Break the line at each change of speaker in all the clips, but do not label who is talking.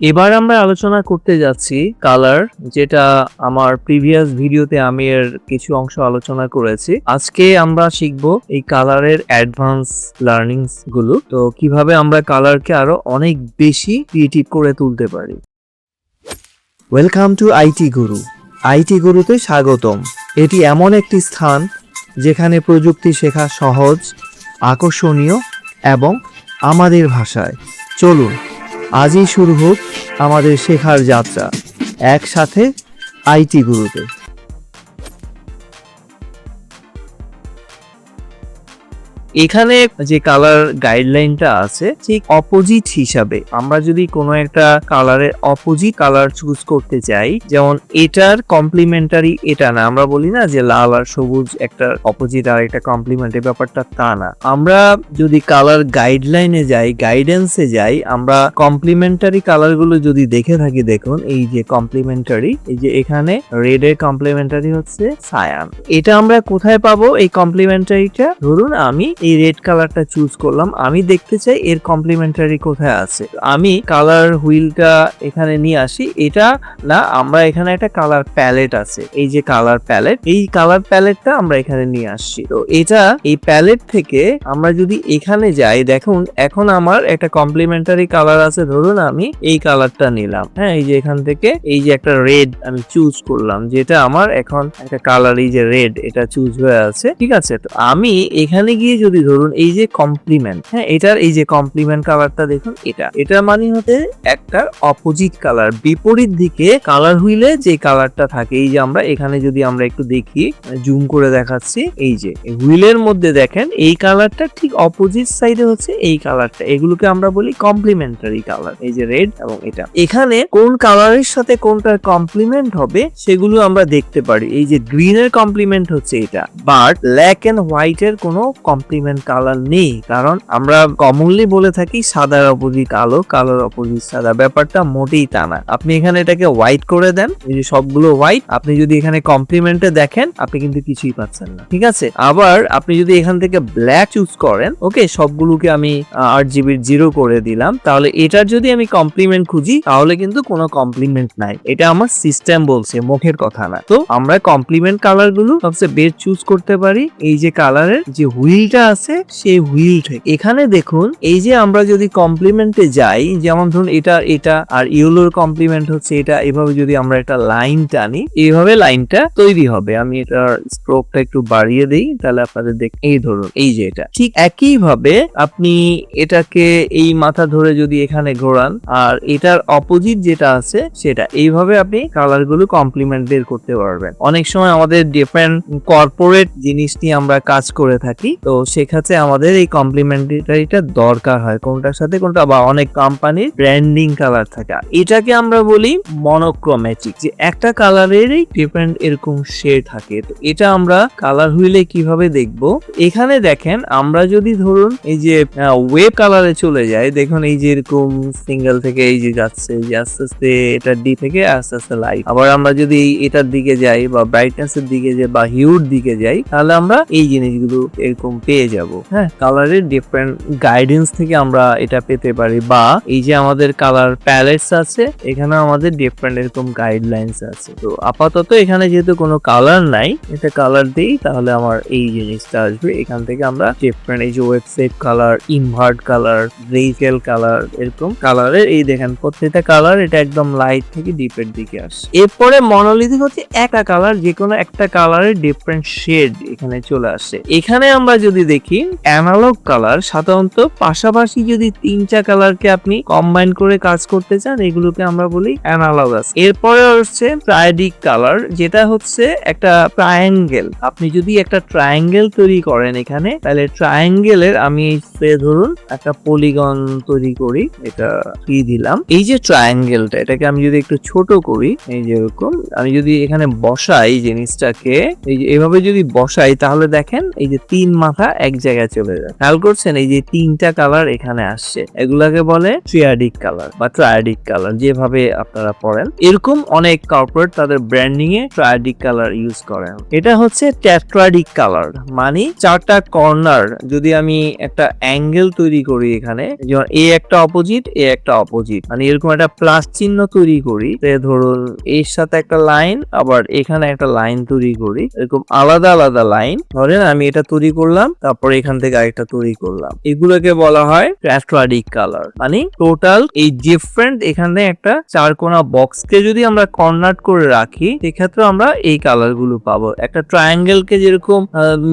এবার আমরা আলোচনা করতে যাচ্ছি কালার যেটা আমার প্রিভিয়াস ভিডিওতে আমি এর কিছু অংশ আলোচনা করেছি। আজকে আমরা শিখব এই কালারের অ্যাডভান্স লার্নিংসগুলো। তো কীভাবে আমরা কালারকে আরও অনেক বেশি ক্রিয়েটিভ করে তুলতে পারি? Welcome to IT Guru IT গুরুতে স্বাগতম। এটি এমন একটি স্থান যেখানে প্রযুক্তি শেখা সহজ, আকর্ষণীয় এবং আমাদের ভাষায়। চলুন আজই শুরু হোক আমাদের শেখার যাত্রা। একসাথে আইটি গুরুতে এখানে যে কালার গাইডলাইনটা আছে, ঠিক অপোজিট হিসাবে আমরা যদি কোনো একটা কালারের অপোজিট কালার চুজ করতে চাই, যেমন এটার কমপ্লিমেন্টারি এটা না, আমরা বলি না যে লাল আর সবুজ একটা অপোজিট আর একটা কমপ্লিমেন্টারি ব্যাপারটা তা না। আমরা যদি কালার গাইডলাইনে যাই গাইডেন্সে যাই, আমরা কমপ্লিমেন্টারি কালারগুলো যদি দেখে থাকি, দেখুন, এই যে কমপ্লিমেন্টারি এই যে এখানে রেড এর কমপ্লিমেন্টারি হচ্ছে সায়ান এটা আমরা কোথায় পাবো? এই কমপ্লিমেন্টারিটা ধরুন আমি এই রেড কালারটা চুজ করলাম। আমি দেখতে চাই এর কমপ্লিমেন্টারি কোথায় আছে। আমি কালার হুইলটা এখানে নিয়ে আসি। এটা না, আমরা এখানে একটা কালার প্যালেট আছে। এই যে কালার প্যালেট এই কালার প্যালেটটা আমরা এখানে নিয়ে আসছি। তো এটা এই প্যালেট থেকে আমরা যদি এখানে যাই, দেখুন, এখন আমার একটা কমপ্লিমেন্টারি কালার আছে। ধরুন আমি এই কালারটা নিলাম। হ্যাঁ এই যে এখান থেকে এই যে একটা রেড আমি চুজ করলাম, যেটা আমার এখন একটা কালার এই যে রেড এটা চুজ হয়ে আছে। ঠিক আছে, তো আমি এখানে গিয়ে যদি ধরুন এই যে কমপ্লিমেন্ট হ্যাঁ এটার এই যে কমপ্লিমেন্ট কালারটা দেখুন, এটা। এটা মানে হতে একটা অপোজিট কালার বিপরীত দিকে কালার হুইলে যে কালারটা থাকে, এই যে আমরা, এখানে যদি আমরা একটু দেখি জুম করে দেখাচ্ছি, এই যে হুইলের মধ্যে দেখেন, এই কালারটা ঠিক অপোজিট সাইডে হচ্ছে এই কালারটা এগুলোকে আমরা বলি কমপ্লিমেন্টারি কালার এই যে রেড এবং এটা। এখানে কোন কালারের সাথে কোনটার কমপ্লিমেন্ট হবে, সেগুলো আমরা দেখতে পারি। এই যে গ্রিনের কমপ্লিমেন্ট হচ্ছে এটা বাট ব্ল্যাক এন্ড হোয়াইট এর কোনো কমপ্লিমেন্ট কালার নেই, কারণ আমরা কমনলি বলে থাকি সাদার অপোজিট কালো, কালোর অপোজিট সাদা। ব্যাপারটা মোটেই তা না। আপনি এখানে এটাকে হোয়াইট করে দেন। এই যে সবগুলো হোয়াইট আপনি যদি এখানে কমপ্লিমেন্টে দেখেন, আপনি কিন্তু কিছুই পাচ্ছেন না। ঠিক আছে? আবার আপনি যদি এখান থেকে ব্ল্যাক চুজ করেন ওকে সবগুলোকে আমি আট জিবির জিরো করে দিলাম। তাহলে এটার যদি আমি কমপ্লিমেন্ট খুঁজি, তাহলে কিন্তু কোনো কমপ্লিমেন্ট নাই। এটা আমার সিস্টেম বলছে, মুখের কথা না। তো আমরা কমপ্লিমেন্ট কালারগুলো সবচেয়ে বেস্ট চুজ করতে পারি। এই যে কালারের যে হুইলটা আছে সেই হুইল থেকে। এখানে দেখুন, এই যে আমরা যদি কমপ্লিমেন্টে যাই, যেমন ধরুন এটা এটা, আর ইউলোর কমপ্লিমেন্ট হচ্ছে এটা, এভাবে যদি আমরা একটা লাইন টানি এইভাবে লাইনটা তৈরি হবে। আমি এটার স্ট্রোকটা একটু বাড়িয়ে দেই, তাহলে আপনাদের দেখ, এই ধরুন, এই যে এটা। ঠিক একই ভাবে আপনি এটাকে এই মাথা ধরে যদি এখানে ঘোরান, আর এটার অপোজিট যেটা আছে, সেটা। এইভাবে আপনি কালারগুলো কমপ্লিমেন্ট বের করতে পারবেন। অনেক সময় আমাদের ডিফারেন্ট কর্পোরেট জিনিস নিয়ে আমরা কাজ করে থাকি, তো সেক্ষেত্রে আমাদের এই কমপ্লিমেন্টারিটা দরকার হয় কোনটার সাথে কোনটা বা অনেক কোম্পানির ব্র্যান্ডিং কালার থাকে। এটাকে আমরা বলি মনোক্রোমেটিক যে একটা কালারেরই ডিফারেন্ট এরকম শেড থাকে। তো এটা আমরা কালার হুইলে কীভাবে দেখব? এখানে দেখেন, আমরা যদি ধরুন এই যে ওয়েব কালারে চলে যাই, দেখুন এই যে এরকম সিঙ্গেল থেকে এই যে যাচ্ছে যে আস্তে আস্তে এটা ডি থেকে আস্তে আস্তে লাইট আবার আমরা যদি এটার দিকে যাই বা ব্রাইটনেস এর দিকে যাই বা হিউর দিকে যাই, তাহলে আমরা এই জিনিসগুলো এরকম পেয়ে যাব। হ্যাঁ। কালারের ডিফারেন্ট গাইডেন্স থেকে আমরা এটা পেতে পারি বা এই যে আমাদের কালার প্যালেটস আছে এখানে আমাদের ডিফারেন্ট এরকম গাইডলাইন্স আছে। তো আপাতত এখানে যেহেতু কোনো কালার নাই এটা কালার দিই তাহলে আমার এই জিনিসটা আসবে। এখান থেকে আমরা ডিফারেন্ট এই যে ওয়েবসাইট কালার ইনভার্ট কালার রেইকেল কালার এরকম কালারের এই দেখেন প্রত্যেকটা কালার এটা একদম লাইট থেকে ডিপের দিকে আসে। এরপরে মনোলিথিক হচ্ছে একটা কালার যে কোনো একটা কালারের ডিফারেন্ট শেড এখানে চলে আসে। এখানে আমরা যদি দেখি অ্যানালগ কালার সাধারণত পাশাপাশি যদি তিনটা কালারকে আপনি কম্বাইন করে কাজ করতে চান, এগুলোকে আমরা বলি অ্যানালগাস এরপরে হচ্ছে ট্রায়াডিক কালার যেটা হচ্ছে একটা ট্রায়াঙ্গেল আপনি যদি একটা ট্রায়াঙ্গেল তৈরি করেন এখানে, তাহলে ট্রায়াঙ্গেলের আমি ধরুন একটা পলিগন তৈরি করি, এটা কি দিলাম? এই যে ট্রায়াঙ্গেলটা এটাকে আমি যদি একটু ছোট করি, এই যে এরকম, আমি যদি এখানে বসাই জিনিসটাকে, এই যে এভাবে যদি বসাই, তাহলে দেখেন এই যে তিন মাথা এক জায়গায় চলে যায়। খেয়াল করছেন? এই যে তিনটা কালার এখানে আসছে। এগুলাকে বলে ট্রিয়াডিক কালার বা ট্রায়াডিক কালার যেভাবে আপনারা পড়েন। এরকম অনেক কর্পোরেট তাদের ব্র্যান্ডিং এ ট্রায়াডিক কালার ইউজ করেন। এটা হচ্ছে ট্যাট্রাডিক কালার মানে চারটা কর্নার যদি আমি একটা অ্যাঙ্গেল তৈরি করি এখানে, যেমন এ একটা অপোজিট এ একটা অপোজিট মানে এরকম একটা প্লাস চিহ্ন তৈরি করি। ধরুন, এর সাথে একটা লাইন আবার এখানে একটা লাইন তৈরি করি। এরকম আলাদা আলাদা লাইন ধরেন আমি এটা তৈরি করলাম তারপর এখান থেকে আরেকটা তৈরি করলাম। এগুলোকে বলা হয় ট্যাট্রাডিক কালার। মানে টোটাল এই ডিফারেন্ট এখানে একটা চারকোনা বক্সকে যদি আমরা কনভার্ট করে রাখি, সেক্ষেত্রে আমরা এই কালারগুলো পাবো। একটা ট্রায়াঙ্গেল কে যেরকম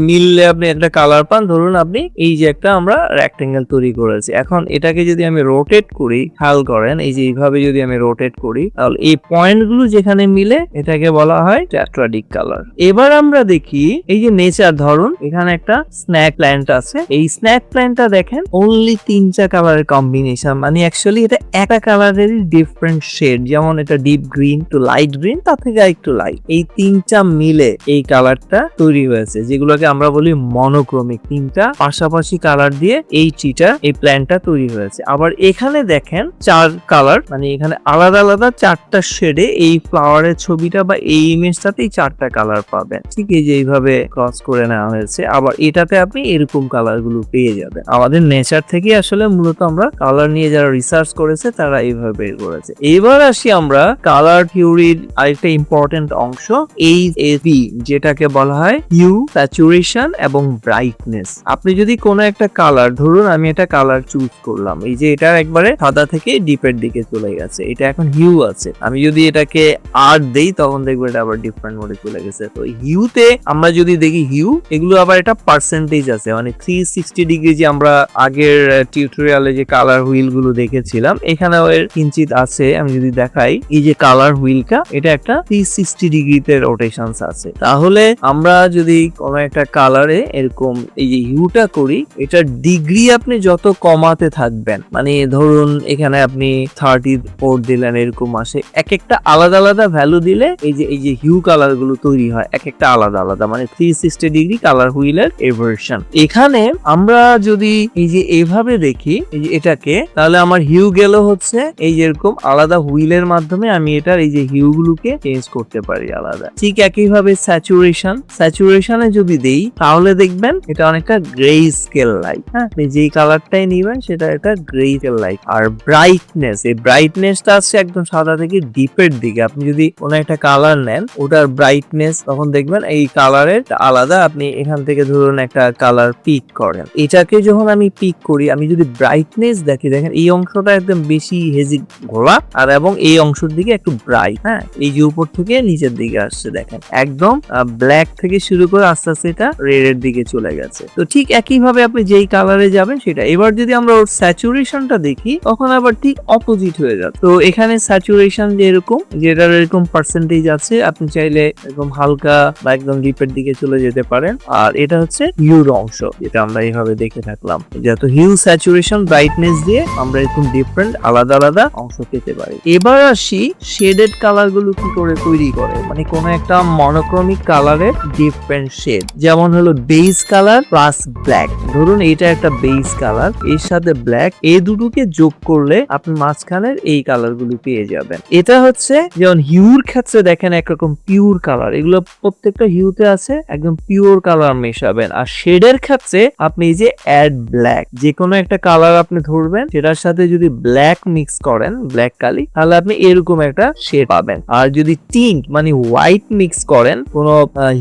মিললে আপনি একটা কালার পান, ধরুন আপনি এই যে একটা আমরা রেক্টেঙ্গেল তৈরি করেছি। এখন এটাকে যদি আমি রোটেট করি, খেয়াল করেন, এই যে এইভাবে যদি আমি রোটেট করি, তাহলে এই পয়েন্টগুলো যেখানে মিলে, এটাকে বলা হয় ট্যাট্রাডিক কালার এবার আমরা দেখি, এই যে নেচার ধরুন, এখানে একটা স্ন্যাক প্ল্যান্ট আছে। এই স্ন্যাক প্ল্যান্টটা দেখেন অনলি তিনটা কালারের কম্বিনেশন মানে অ্যাকচুয়ালি এটা একটা কালারেরই ডিফারেন্ট শেড যেমন এটা deep green to light green তার থেকে একটু লাইট এই তিনটা মিলে এই কালারটা তৈরি হয়েছে, যেগুলোকে আমরা বলি মনোক্রমিক তিনটা পাশাপাশি কালার দিয়ে এই ট্রিটা এই প্ল্যান্টটা তৈরি হয়েছে। আবার এখানে দেখেন চার কালার মানে এখানে আলাদা আলাদা চারটা শেডে এই ফ্লাওয়ারের ছবিটা বা এই ইমেজটাতেই চারটা কালার পাবেন। ঠিক এই যে এইভাবে ক্রস করে নেওয়া হয়েছে। আবার এটাতে আপনি এরকম কালারগুলো পেয়ে যাবেন আমাদের নেচার থেকে আসলে মূলত আমরা কালার নিয়ে যারা রিসার্চ করেছে, তারা এইভাবে বের করেছে। এবার আসি আমরা কালার থিওরির আরেকটা ইম্পর্টেন্ট অংশ এই এপি যেটাকে বলা হয় হিউ স্যাচুরেশন এবং ব্রাইটনেস আপনি যদি কোনো একটা কালার ধরুন আমি একটা কালার চুজ করলাম, এই যে এটা একবারে সাদা থেকে ডিপের দিকে চলে গেছে, এটা এখন হিউ আছে। আমি যদি এটাকে আর দেই, তখন দেখব এটা আবার ডিফারেন্ট মোডে চলে গেছে। তো হিউতে আমরা যদি দেখি হিউ এগুলো আবার এটা পার্সেন্টেজ আছে মানে থ্রি সিক্সটি ডিগ্রি যে আমরা আগের টিউটোরিয়ালে যে কালার হুইলগুলো দেখেছিলাম এখানে এর কিঞ্চিত আছে, আমি যদি দেখাই, এই যে কালার হুইলটা এটা একটা থ্রি সিক্সটি ডিগ্রিতে রোটেশন আছে। তাহলে আমরা যদি কোনো একটা কালারে এরকম এই যে হিউটা করি এটা ডিগ্রি আপনি যত কমাতে থাকবেন মানে ধরুন এখানে আপনি থার্টি ফোর দিলেন এরকম আসে এক একটা আলাদা আলাদা ভ্যালু দিলে এই যে এই যে হিউ কালারগুলো তৈরি হয় এক একটা আলাদা আলাদা মানে থ্রি সিক্সটি ডিগ্রি কালার হুইলের এভার্সন এখানে আমরা যদি এই যে এইভাবে দেখি, এই যে এটাকে, তাহলে আমার হিউ গেল হচ্ছে এই যে এরকম আলাদা হুইলের মাধ্যমে আমি এটার এই যে হিউ গুলোকে চেঞ্জ করতে পারি আলাদা। ঠিক একইভাবে স্যাচুরেশন স্যাচুরেশনে যদি দেই, তাহলে দেখবেন এটা অনেকটা গ্রে স্কেল লাইট হ্যাঁ যেই কালারটাই নিবেন, সেটা একটা গ্রে স্কেল লাইট আর ব্রাইটনেস এই ব্রাইটনেসটা আসছে একদম সাদা থেকে ডিপের দিকে। আপনি যদি কোনো একটা কালার নেন, ওটার ব্রাইটনেস তখন দেখবেন এই কালারের আলাদা। আপনি এখান থেকে ধরুন একটা কালার পিক করেন। এটাকে যখন আমি পিক করি, আমি যদি ব্রাইটনেস দেখি, দেখেন এই অংশটা একদম বেশি হেজি ঘোলা, আর এবং এই অংশের দিকে একটু ব্রাইট হ্যাঁ? এই যে উপর থেকে নিচের দিকে আসছে, দেখেন। একদম ব্ল্যাক থেকে শুরু করে আস্তে আস্তে এটা রেড এর দিকে চলে গেছে। তো ঠিক একই ভাবে আপনি যেই কালারে যাবেন, সেটা। এবার যদি আমরা ওর স্যাচুরেশনটা দেখি, তখন আবার ঠিক অপোজিট হয়ে যাবে। তো এখানে স্যাচুরেশন যে এরকম যেটার এরকম পার্সেন্টেজ আছে, আপনি চাইলে এরকম হালকা বা একদম ডিপের দিকে চলে যেতে পারেন। আর এটা হচ্ছে হিউর অংশ, যেটা আমরা এইভাবে দেখে থাকলাম। যত হিউ স্যাচুরেশন ব্রাইটনেস দিয়ে আমরা এরকম ডিফারেন্ট আলাদা আলাদা অংশ পেতে পারি। এবার আসি শেডেড কালারগুলো কি করে তৈরি করে? মানে কোন একটা মনোক্রমিক কালারের ডিফারেন্ট শেড যেমন হলো বেস কালার প্লাস ব্ল্যাক ধরুন এটা একটা বেস কালারের সাথে ব্ল্যাক এই দুটোকে যোগ করলে আপনি মাঝখানের এই কালারগুলো পেয়ে যাবেন। এটা হচ্ছে যেমন হিউর ক্ষেত্রে দেখেন একরকম পিওর কালার এগুলো প্রত্যেকটা হিউতে আছে, একদম পিওর কালার মেশাবেন। আর শেডের ক্ষেত্রে আপনি এই যে অ্যাড ব্ল্যাক যে কোনো একটা কালার আপনি ধরবেন, সেটার সাথে যদি ব্ল্যাক মিক্স করেন ব্ল্যাক কালি, তাহলে আপনি এরকম একটা শেড পাবেন। আর যদি টিন্ট মানে হোয়াইট মিক্স করেন, কোনো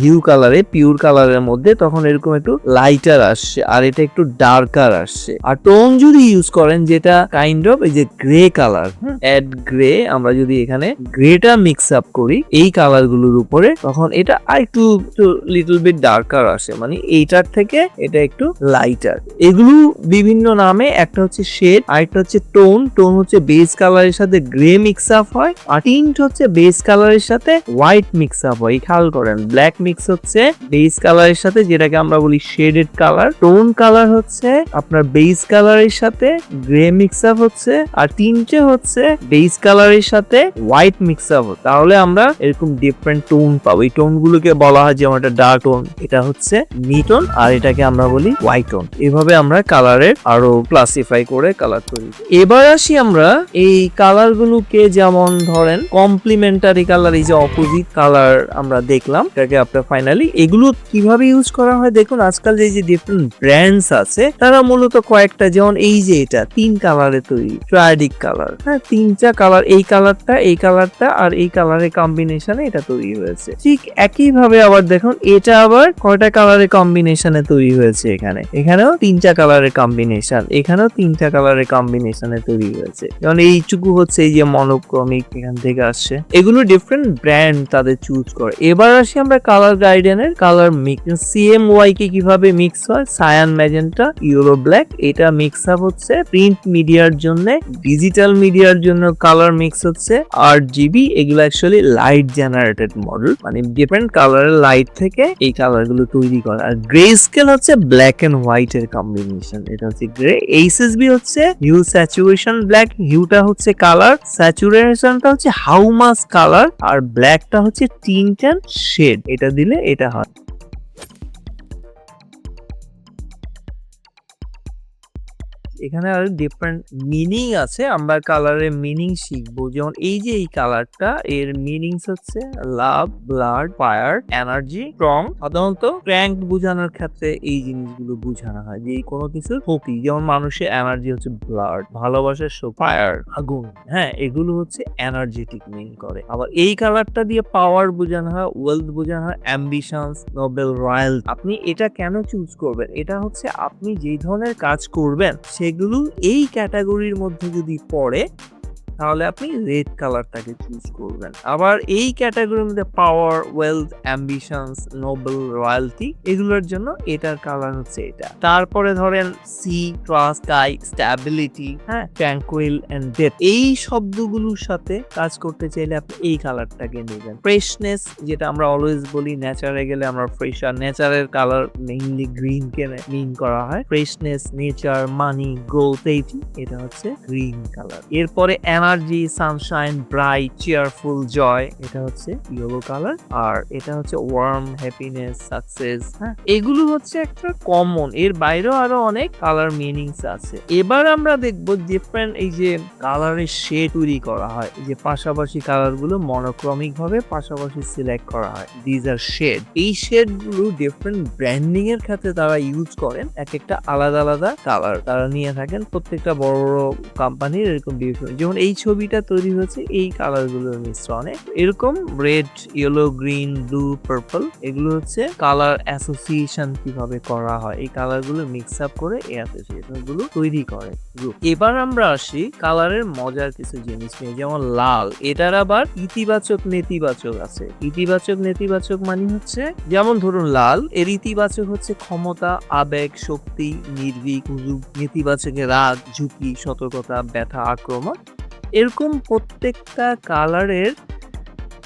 হিউ কালারে পিওর কালারের মধ্যে, তখন এরকম একটু লাইটার আসছে, আর এটা একটু ডার্কার আসছে। আর টোন যদি ইউজ করেন, যেটা কাইন্ড অফ এই যে গ্রে কালার অ্যাড গ্রে আমরা যদি এখানে গ্রেটা মিক্স আপ করি, এই কালারগুলোর উপরে, তখন এটা আর একটু লিটল বিট ডার্কার আসে। মানে এইটার থেকে এটা একটু লাইটার এগুলো বিভিন্ন নামে, একটা হচ্ছে শেড আর একটা হচ্ছে টোন টোন হচ্ছে বেস কালারের সাথে গ্রে মিক্স আপ হয়, আর টিন্ট হচ্ছে বেস কালারের সাথে হোয়াইট মিক্স আপ হয়। খেয়াল করেন ব্ল্যাক মিক্স হচ্ছে বেস কালারের সাথে, যেটাকে আমরা বলি শেডেড কালার টোন কালার হচ্ছে আপনার বেস কালারের সাথে গ্রে মিক্স আপ হচ্ছে, আর তিনটে হচ্ছে বেস কালারের সাথে হোয়াইট মিক্স আপ তাহলে আমরা এরকম ডিফারেন্ট টোন পাবো। এই টোন গুলোকে বলা হয় যেমন একটা ডার্ক টোন এটা হচ্ছে মিটন আর এটাকে আমরা বলি হোয়াইট টোন এভাবে আমরা কালারের আরও ক্লাসিফাই করে কালার তৈরি। এবার আসি আমরা এই কালার গুলোকে যেমন ধরেন কমপ্লিমেন্টারি কালার এই যে অপোজিট কালার আমরা দেখলাম, এটাকে আপনার ফাইনালি এগুলো কীভাবে ইউজ করা হয়? দেখুন, আজকাল যে যে ডিফারেন্ট ব্র্যান্ডস আছে, তারা মূলত কয়েকটা, যেমন এই যে এটা, তিন কালারে তৈরি ট্রায়াডিক কালার হ্যাঁ তিনটা কালার এই কালারটা এই কালারটা আর এই কালারের কম্বিনেশনে এটা তৈরি হয়েছে। ঠিক একইভাবে আবার দেখুন, এটা আবার কয়টা কালারের কম্বিনেশনে তৈরি হয়েছে এখানে। এখানেও তিনটা কালারের কম্বিনেশন এখানেও তিনটা কালারের কম্বিনেশনে তৈরি হয়েছে। যেমন এইটুকু হচ্ছে এই যে মনোক্রমিক এখান থেকে আসছে। এগুলো ডিফারেন্ট ব্র্যান্ড তাদের চুজ করে। এবার আসি আমরা colour গাইডেনের colour mix CM Y K কীভাবে মিক্স হয়? সায়ান ম্যাজেন্টা ইউরো ব্ল্যাক এটা মিক্স আপ হচ্ছে প্রিন্ট মিডিয়ার জন্য ডিজিটাল মিডিয়ার জন্য কালার মিক্স হচ্ছে আর জিবি এগুলো অ্যাকচুয়ালি লাইট জেনারেটেড মডেল মানে ডিফারেন্ট কালারের লাইট থেকে এই কালারগুলো তৈরি করা। আর গ্রে স্কেল হচ্ছে ব্ল্যাক এন্ড হোয়াইট এর কম্বিনেশন এটা হচ্ছে গ্রে এইচএসবি হচ্ছে হিউ স্যাচুরেশন ব্ল্যাক হিউটা হচ্ছে কালার স্যাচুরেশনটা হচ্ছে হাউ মাস কালার আর ব্ল্যাকটা হচ্ছে টিন্ট এন্ড শেড এটা দিলে এটা হয়। এখানে আর ডিফারেন্ট মিনিং আছে, আমরা কালারের মিনিং শিখব। যেমন এই যে এই কালারটা এর মিনিংস হচ্ছে love blood fire energy strong সাধারণত ক্র্যাঙ্ক বোঝানোর ক্ষেত্রে এই জিনিসগুলো বোঝানো হয় যে কোনো কিছু শক্তি। যেমন মানুষের এনার্জি হচ্ছে ব্লাড ভালোবাসার ফায়ার আগুন। হ্যাঁ এগুলো হচ্ছে এনার্জেটিক মিন করে। আবার এই কালারটা দিয়ে পাওয়ার বোঝানো হয় ওয়েলথ বোঝানো হয় অ্যাম্বিশনস নোবেল রয়্যাল আপনি এটা কেন চুজ করবেন? এটা হচ্ছে আপনি যেই ধরনের কাজ করবেন সেগুলো এই ক্যাটাগরির মধ্যে যদি পড়ে তাহলে আপনি রেড কালারটাকে চুজ করবেন। আবার এই ক্যাটাগরির মধ্যে power wealth ambitions noble royalty এগুলোর জন্য এটার কালার হচ্ছে এটা। তারপরে ধরেন সি ট্রাস্ট স্কাই স্ট্যাবিলিটি হ্যাঁ ট্র্যাঙ্কুইল অ্যান্ড ডেথ এই শব্দগুলোর সাথে কাজ করতে চাইলে আপনি এই কালারটাকে নেবেন। ফ্রেশনেস যেটা আমরা অলওয়েজ বলি নেচারে গেলে আমরা ফ্রেশ আর নেচারের কালার মেইনলি গ্রিন কে মিন করা হয়। ফ্রেশনেস নেচার মানি গ্রোথ এইটি এটা হচ্ছে গ্রিন কালার এরপরে energy sunshine bright cheerful joy এটা হচ্ছে ইয়েলো কালার আর এটা হচ্ছে ওয়ার্ম হ্যাপিনেস সাকসেস হ্যাঁ? এগুলো হচ্ছে একটা কমন এর বাইরেও আরও অনেক কালার মিনিংস আছে। এবার আমরা দেখব ডিফারেন্ট এই যে কালারের শেড তৈরি করা হয় যে পাশাপাশি কালারগুলো মনোক্রমিক ভাবে পাশাপাশি সিলেক্ট করা হয় দিজ আর শেড এই শেডগুলো ডিফারেন্ট ব্র্যান্ডিং এর ক্ষেত্রে তারা ইউজ করেন এক একটা আলাদা আলাদা কালার তারা নিয়ে থাকেন প্রত্যেকটা বড় বড় কোম্পানির এরকম যেমন এই ছবিটা তৈরি হয়েছে, এই কালারগুলোর মিশ্রণে। এরকম red yellow green blue purple এগুলো হচ্ছে কালার অ্যাসোসিয়েশন কীভাবে করা হয়। এই কালারগুলো মিক্স আপ করে এই অ্যাসোসিয়েশনগুলো তৈরি করে। এবার আমরা আসি কালারের মজার কিছু জিনিস নিয়ে, যেমন লাল। এটার আবার ইতিবাচক, নেতিবাচক আছে। ইতিবাচক, নেতিবাচক মানে হচ্ছে, যেমন ধরুন লাল, এর ইতিবাচক হচ্ছে ক্ষমতা, আবেগ, শক্তি, নির্ভীক নেতিবাচকে রাগ, ঝুঁকি, সতর্কতা, ব্যথা, আক্রমণ। এরকম প্রত্যেকটা কালারের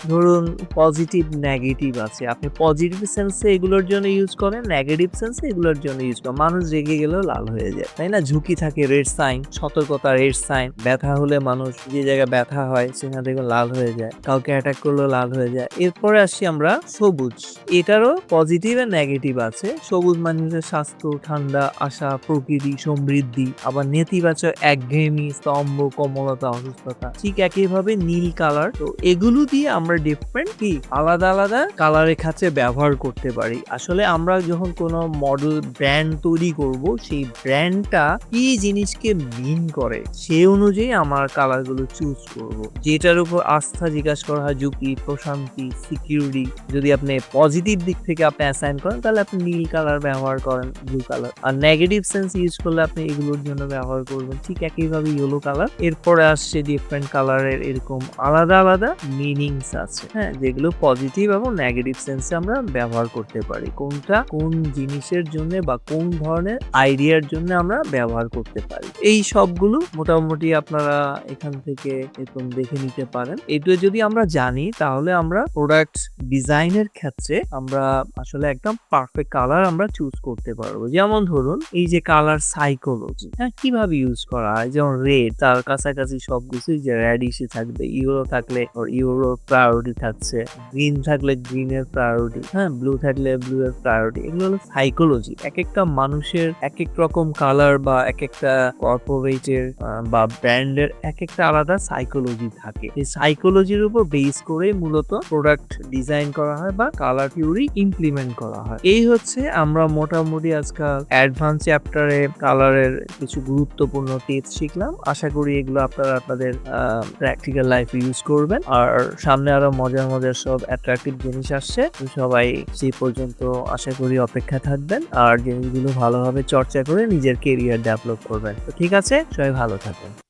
ধরুন পজিটিভ নেগেটিভ আছে। আপনি পজিটিভ সেন্সে এগুলোর জন্য ইউজ করেন নেগেটিভ সেন্সে এগুলোর জন্য ইউজ করেন। মানুষ রেগে গেলেও লাল হয়ে যায়, তাই না? ঝুঁকি থাকে রেড সাইন সতর্কতা রেড সাইন ব্যথা হলে মানুষ যে জায়গায় ব্যথা হয়, সেখান থেকে লাল হয়ে যায়। কাউকে অ্যাটাক করলেও লাল হয়ে যায়। এরপরে আসি আমরা সবুজ। এটারও পজিটিভ আর নেগেটিভ আছে। সবুজ মানে হচ্ছে স্বাস্থ্য, ঠান্ডা, আশা, প্রকৃতি, সমৃদ্ধি, আবার নেতিবাচক একঘেয়েমি, স্তম্ভ, কমলতা, অসুস্থতা, ঠিক একইভাবে নীল কালার তো এগুলো দিয়ে আমরা ডিফারেন্ট কি? আলাদা আলাদা কালারের ক্ষেত্রে ব্যবহার করতে পারি। আসলে আমরা যখন কোনো মডেল ব্র্যান্ড তৈরি করব, সেই ব্র্যান্ডটা কি জিনিসকে মিন করে সেই অনুযায়ী আমার কালারগুলো চুজ করব। যেটার উপর আস্থা জিজ্ঞাসা করা হয় ঝুঁকি প্রশান্তি সিকিউরিটি যদি আপনি পজিটিভ দিক থেকে আপনি অ্যাসাইন করেন, তাহলে আপনি নীল কালার ব্যবহার করেন ব্লু কালার আর নেগেটিভ সেন্স ইউজ করলে আপনি এগুলোর জন্য ব্যবহার করবেন। ঠিক একইভাবে ইয়েলো কালার এরপরে আসছে ডিফারেন্ট কালারের এরকম আলাদা আলাদা মিনিংস আছে। হ্যাঁ যেগুলো পজিটিভ এবং নেগেটিভ সেন্সে আমরা ব্যবহার করতে পারি। কোনটা কোন জিনিসের জন্য বা কোন ধরনের আইডিয়ার জন্য আমরা ব্যবহার করতে পারি। এই সবগুলো মোটামুটি আপনারা এখান থেকে এরকম দেখে নিতে পারেন। এগুলো যদি আমরা জানি, তাহলে আমরা প্রোডাক্ট ডিজাইনের ক্ষেত্রে আমরা আসলে একদম পারফেক্ট কালার আমরা চুজ করতে পারব। যেমন ধরুন, এই যে কালার সাইকোলজি হ্যাঁ কীভাবে ইউজ করা হয়? যেমন রেড তার কাছাকাছি সব কিছুই যে রেডিশে থাকবে ইউরো থাকলে ইউরো প্রায়োরিটি থাকছে। গ্রিন থাকলে গ্রিনের প্রায়োরিটি হ্যাঁ ব্লু থাকলে ব্লু এর প্রায়োরিটি এগুলো হলো সাইকোলজি এক একটা মানুষের এক এক রকম কালার বা এক একটা কর্পোরেটের বা ব্র্যান্ডের এক একটা আলাদা সাইকোলজি থাকে। এই সাইকোলজির উপর বেস করে মূলত প্রোডাক্ট ডিজাইন করা হয় বা কালার থিওরি ইমপ্লিমেন্ট করা হয়। এই হচ্ছে আমরা মোটামুটি আজকাল অ্যাডভান্স চ্যাপ্টারে কালারের কিছু গুরুত্বপূর্ণ টিপস শিখলাম। আশা করি এগুলো আপনারা আপনাদের প্র্যাকটিক্যাল লাইফ ইউজ করবেন। আর সামনে আরও মজার মজার সব অ্যাট্রাকটিভ জিনিস আসছে। সবাই সেই পর্যন্ত আশা করি অপেক্ষা থাকবেন। আর জিনিসগুলো ভালোভাবে চর্চা করে নিজের কেরিয়ার ডেভেলপ করবেন। তো ঠিক আছে, সবাই ভালো থাকবেন।